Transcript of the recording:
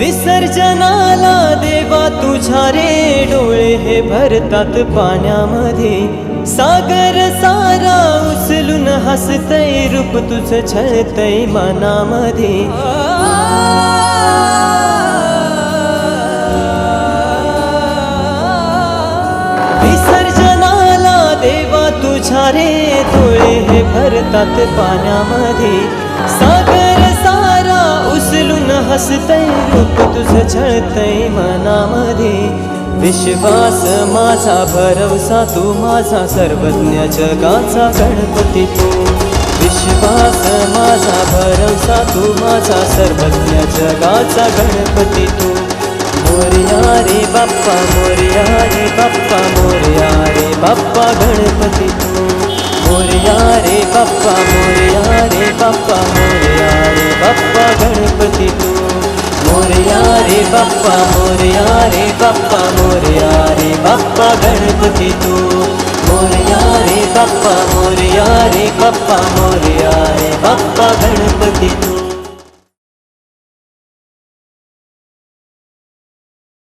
विसर्जनाला देवा तुझ्या रे डोळे हे भरतात पाण्यामध्ये. सागर सारा उचलून हसतय रूप तुझ छळतय मनामध्ये. विसर्जनाला देवा तुझ्या रे डोळे हे भरतात पाण्यामध्ये. सागर सारा उचलून हसतय रूप तुझं छळतय मनामध्ये. विश्वास माझा भरवसा तू माझा सर्वज्ञ जगाचा गणपती तू. विश्वास माझा भरवसा तू माझा सर्वज्ञ जगाचा गणपती तू. मोरया रे बाप्पा मोरया रे बाप्पा मोरया रे बाप्पा गणपती तू. मोरया रे बाप्पा मोरया रे बाप्पा मोरया रे बाप्पा गणपती तू. बाप्पा मोरया रे बाप्पा मोरया रे बाप्पा गणपती तू. मोरया रे बाप्पा मोरया रे बाप्पा मोरया रे बाप्पा गणपती तू.